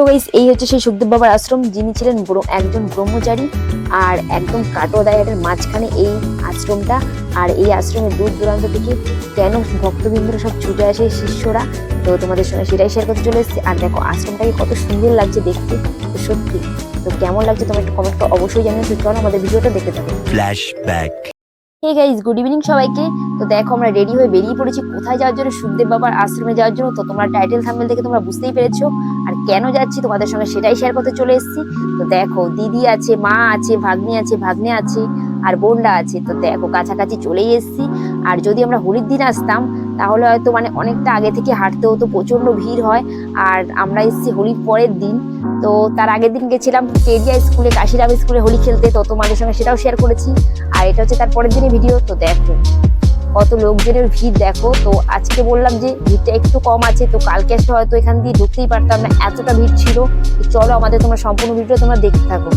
তো গাইস এই হচ্ছে সেই সুখদেব বাবার আশ্রম যিনি ছিলেন একজন ব্রহ্মচারী আর একদম কাটোয়াদায়ের মাঝখানে এই আশ্রমটা। আর এই আশ্রমে দূর দূরান্ত থেকে কেন ভক্তবৃন্দরা সব ছুটে আসে শিষ্যরা? তো তোমাদের সঙ্গে সেটাই শেয়ার করতে চলে এসেছি। আর দেখো আশ্রমটাকে কত সুন্দর লাগছে দেখতে তো সত্যি। তো কেমন লাগছে তোমার একটু কমেন্ট করে অবশ্যই জানিয়ে তো চলো আমাদের ভিডিওটা দেখতে থাকো। Flashback. Hey guys good evening সবাইকে। তো দেখো আমরা রেডি হয়ে বেরিয়ে পড়েছি। কোথায় যাওয়ার জন্য? সুখদেব বাবার আশ্রমে যাওয়ার জন্য। তো তোমরা টাইটেল থাম্বেল থেকে তোমরা বুঝতেই পেরেছ। কেন যাচ্ছি? তোমাদের সঙ্গে সেটাই শেয়ার করতে চলে এসেছি। তো দেখো, দিদি আছে, মা আছে, ভাগ্নি আছে, ভাগ্নে আছে, আর বোনরা আছে। তো দেখো, কাছাকাছি চলেই এসেছি। আর যদি আমরা হোলির দিন আসতাম, তাহলে হয়তো মানে অনেকটা আগে থেকে হাঁটতে হতো প্রচণ্ড ভিড় হয়। আর আমরা এসেছি হোলির পরের দিন। তো তার আগের দিন গেছিলাম কেডিয়া স্কুলে কাশিরাম স্কুলে হোলি খেলতে। তো তোমাদের সঙ্গে সেটাও শেয়ার করেছি। আর এটা হচ্ছে তার পরের দিনের ভিডিও তো দেখো। কত লোকজনের ভিড় দেখো। তো আজকে বললাম যে ভিড়টা একটু কম আছে, তো কালকে আসলে হয়তো এখান দিয়ে ঢুকতেই পারতাম না, এতটা ভিড় ছিল। চলো আমাদের তোমরা সম্পূর্ণ ভিডিও তোমরা দেখতে থাকো।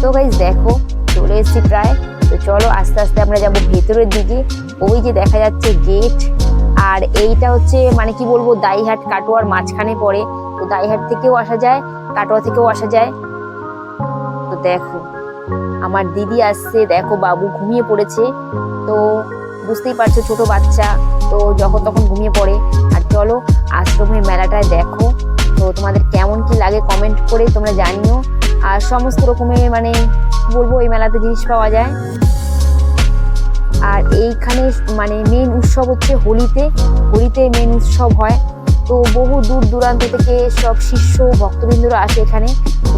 তো গাইজ দেখো, চলে এসেছি প্রায়। তো চলো আস্তে আস্তে আমরা যাব ভেতরের দিকে। ওই যে দেখা যাচ্ছে গেট আর এইটা হচ্ছে মানে কি বলব, দাইহাট কাটোয়ার মাঝখানে পড়ে। তো দাইহাট থেকেও আসা যায়, কাটোয়া থেকেও আসা যায়। তো দেখো, আমার দিদি আসছে, দেখো বাবু ঘুমিয়ে পড়েছে। তো বুঝতেই পারছ, ছোট বাচ্চা, তো যখন তখন ঘুমিয়ে পড়ে। আর চলো, আশ্রমের মেলাটায় দেখো। তো তোমাদের কেমন কি লাগে কমেন্ট করে তোমরা জানিও। আর সমস্ত রকমের মানে বলব, এই মেলাতে জিনিস পাওয়া যায়। আর এইখানে মানে মেন উৎসব হচ্ছে হোলিতে। হোলিতে মেন উৎসব হয়। তো বহু দূর দূরান্ত থেকে সব শিষ্য, ভক্তবৃন্দরা আসে এখানে।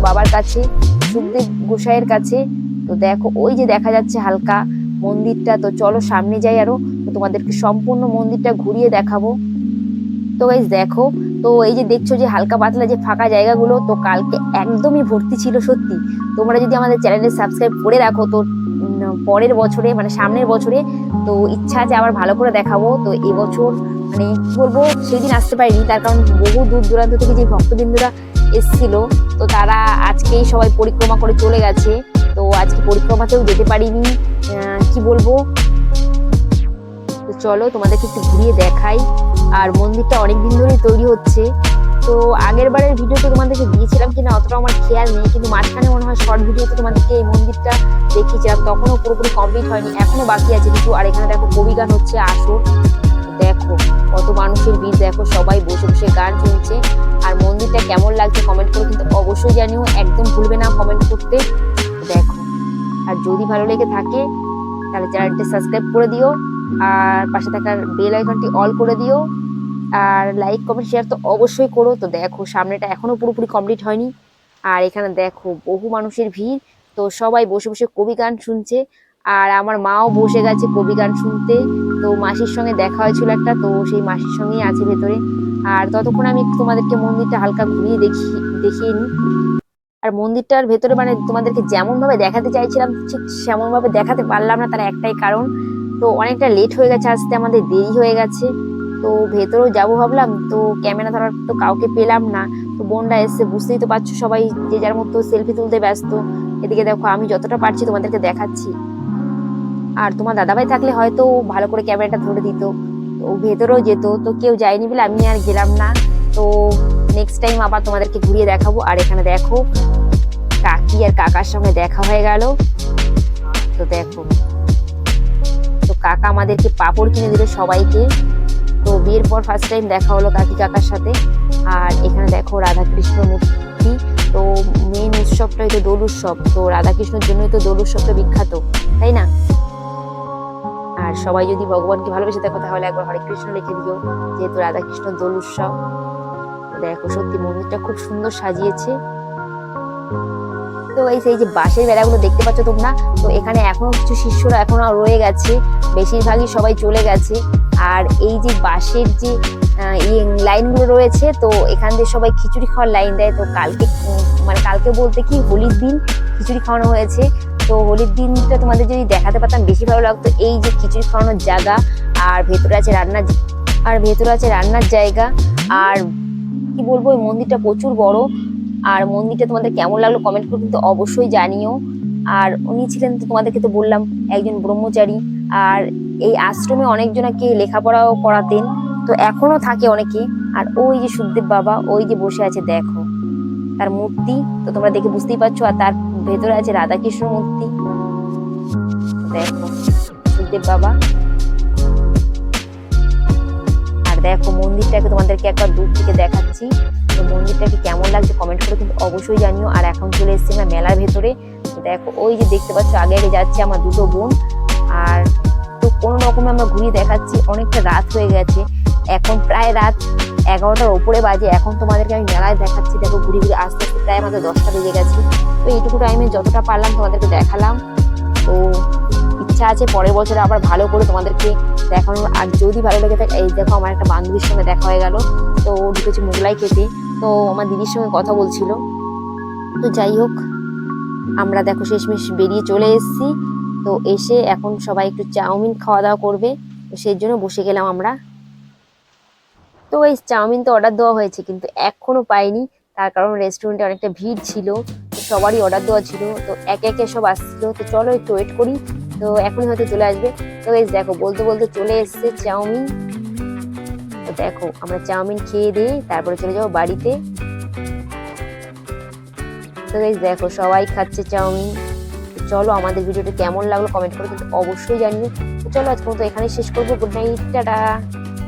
বাবার কাছে, সুখদেব গোসাইয়ের কাছে। তো দেখো, ওই যে দেখা যাচ্ছে হালকা। মন্দিরটা তো চলো সামনে যাই আরও। তোমাদেরকে সম্পূর্ণ মন্দিরটা ঘুরিয়ে দেখাবো। তো গাইজ দেখো, তো এই যে দেখছ যে হালকা পাতলা যে ফাঁকা জায়গাগুলো, তো কালকে একদমই ভর্তি ছিল সত্যি। তোমরা যদি আমাদের চ্যানেলে সাবস্ক্রাইব করে রাখো, তো পরের বছরে মানে সামনের বছরে, তো ইচ্ছা আছে আবার ভালো করে দেখাবো। তো এবছর মানে কি বলব, সেদিন আসতে পারিনি, তার কারণ বহু দূর দূরান্ত থেকে যে ভক্তবৃন্দরা এসছিল, তো তারা আজকেই সবাই পরিক্রমা করে চলে গেছে। তো আজকে পরিক্রমাতেও যেতে পারিনি। কি বলব? তো চলো তোমাদেরকে একটু ঘুরিয়ে দেখাই। আর মন্দিরটা অনেকদিন ধরেই তৈরি হচ্ছে। তো আগের বারের ভিডিওতে তোমাদেরকে দিয়েছিলাম কিনা অতটা আমার খেয়াল নেই, কিন্তু মাঝখানে মনে হয় শর্ট ভিডিওতে তোমাদেরকে এই মন্দিরটা দেখিয়েছিলাম। তখনও পুরোপুরি কমপ্লিট হয়নি এখনও বাকি আছে কিন্তু আর এখানে দেখো কবি গান হচ্ছে, আসর। দেখো কত মানুষের ভিড়, দেখো সবাই বসে বসে গান শুনছে। আর মন্দিরটা কেমন লাগছে কমেন্ট করে কিন্তু অবশ্যই জানিও। একদম ভুলবে না কমেন্ট করতে। দেখো। আর যদি ভালো লেগে থাকে তাহলে চ্যানেলটি সাবস্ক্রাইব করে দিও আর পাশে থাকার বেল আইকনটি অল করে দিও। আর লাইক, কমেন্ট, শেয়ার তো অবশ্যই করো। তো দেখো, সামনেটা এখনও পুরোপুরি কমপ্লিট হয়নি। আর এখানে দেখো, বহু মানুষের ভিড়। তো সবাই বসে বসে কবি গান শুনছে। আর আমার মাও বসে গেছে কবি গান শুনতে। তো মাসির সঙ্গে দেখা হয়েছিল একটা, তো সেই মাসির সঙ্গেই আছে ভেতরে। আর ততক্ষণ আমি তোমাদেরকে মন্দিরটা হালকা ঘুরিয়ে দেখি দেখিয়ে নিই। আর মন্দিরটার ভেতরে মানে তোমাদেরকে যেমন ভাবে দেখাতে চাইছিলাম, ঠিক সেমন ভাবে দেখাতে পারলাম না তার একটাই কারণ। তো অনেকটা লেট হয়ে গেছে, আসতে আমাদের দেরি হয়ে গেছে। তো ভেতরেও যাব ভাবলাম, তো ক্যামেরা ধরার তো কাউকে পেলাম না। তো বোনরা এসে বুঝতেই তো পারছ, সবাই যে যার মতো সেলফি তুলতে ব্যস্ত। এদিকে দেখো, আমি যতটা পারছি তোমাদেরকে দেখাচ্ছি। আর তোমার দাদাভাই থাকলে হয়তো ভালো করে ক্যামেরাটা ধরে দিত। তো ভেতরেও যেত, তো কেউ যায়নি বলে আমি আর গেলাম না। তো নেক্সট টাইম আবার তোমাদেরকে ঘুরিয়ে দেখাবো। আর এখানে দেখো, কাকি আর কাকার সঙ্গে দেখা হয়ে গেল। তো দেখো, তো কাকা আমাদেরকে পাপড় কিনে দিল সবাইকে। তো বিয়ের পর ফার্স্ট টাইম দেখা হলো কাকি কাকার সাথে। আর এখানে দেখো রাধাকৃষ্ণ মূর্তি। তো মেন উৎসবটাই তো দোল উৎসব। তো রাধাকৃষ্ণের জন্যই তো দোল উৎসবটা বিখ্যাত, তাই না? আর সবাই যদি ভগবানকে ভালোবেসে দেখো, তাহলে একবার হরে কৃষ্ণ লিখে দিও, যেহেতু রাধাকৃষ্ণ দোল উৎসব। দেখো সত্যি মন্দিরটা খুব সুন্দর সাজিয়েছে। তো এই সেই যে বাঁশের বেড়াগুলো দেখতে পাচ্ছ তোমরা, তো এখানে এখনও কিছু শিষ্যরা এখনও রয়ে গেছে। বেশিরভাগই সবাই চলে গেছে। আর এই যে বাঁশের যে লাইনগুলো রয়েছে, তো এখান দিয়ে সবাই খিচুড়ি খাওয়ার লাইন দেয়। তো কালকে মানে কালকে বলতে কি, হোলির দিন খিচুড়ি খাওয়ানো হয়েছে। তো হোলির দিনটা তোমাদের যদি দেখাতে পারতাম, বেশি ভালো লাগতো। এই যে খিচুড়ি খাওয়ানোর জায়গা, আর ভেতরে আছে রান্নার, আর ভেতরে আছে রান্নার জায়গা, আর কি বলব এই মন্দিরটা প্রচুর বড়। আর মন্দিরটা তোমাদের কেমন লাগল কমেন্ট করে কিন্তু অবশ্যই জানিও। আর উনি ছিলেন তো তোমাদেরকে তো বললাম, একজন ব্রহ্মচারী। আর এই আশ্রমে অনেকজনকে লেখাপড়াও করাতেন। তো এখনও থাকে অনেকে। আর ওই যে সুখদেব বাবা, ওই যে বসে আছে দেখো। তার মূর্তি, তো তোমরা দেখে বুঝতেই পারছ। আর তার ভেতরে আছে রাধাকৃষ্ণ মূর্তি। দেখো, সুখদেব বাবা। দেখো মন্দিরটাকে তোমাদেরকে একবার দূর থেকে দেখাচ্ছি। তো মন্দিরটাকে কেমন লাগছে কমেন্ট করে কিন্তু অবশ্যই জানিও। আর এখন চলে এসেছি আমরা মেলার ভেতরে। দেখো, ওই যে দেখতে পাচ্ছ, আগে আগে যাচ্ছে আমার দুটো বোন। আর তো কোনো রকমে আমরা ঘুরিয়ে দেখাচ্ছি। অনেকটা রাত হয়ে গেছে। এখন প্রায় রাত এগারোটার ওপরে বাজে। এখন তোমাদেরকে আমি মেলায় দেখাচ্ছি। দেখো, ঘুরে ঘুরে আস্তে আস্তে প্রায় আমাদের দশটা বেজে গেছে। তো এইটুকু টাইমে যতটা পারলাম তোমাদেরকে দেখালাম। তো ইচ্ছা আছে, পরের বছর আবার ভালো করে তোমাদেরকে দেখানোর। আর যদি ভালো লেগে থাকে, এই দেখো আমার একটা বান্ধবীর সঙ্গে দেখা হয়ে গেল। তো ও ঢুকেছে মোগলাই খেতে। তো আমার দিদির সঙ্গে কথা বলছিল। তো যাই হোক, আমরা দেখো শেষমেশ বেরিয়ে চলে এসেছি। তো এসে এখন সবাই একটু চাউমিন খাওয়া দাওয়া করবে। তো সেই জন্য বসে গেলাম আমরা। তো এই চাউমিন তো অর্ডার দেওয়া হয়েছে, কিন্তু এখনও পাইনি। তার কারণ রেস্টুরেন্টে অনেকটা ভিড় ছিল। সবারই অর্ডার দেওয়া ছিল। তো একে একে সব আসছিল। তো চলো একটু ওয়েট করি। তো এখনই হয়তো চলে আসবে। তো এই দেখো, বলতে বলতে চলে এসছে চাউমিন। তো দেখো, আমরা চাউমিন খেয়ে দিই তারপরে চলে যাব বাড়িতে। তো এই দেখো, সবাই খাচ্ছে চাউমিন। চলো, আমাদের ভিডিওটা কেমন লাগল কমেন্ট করে কিন্তু অবশ্যই জানিও। চলো, আজকে মতো এখানে শেষ করব। Good night, tata.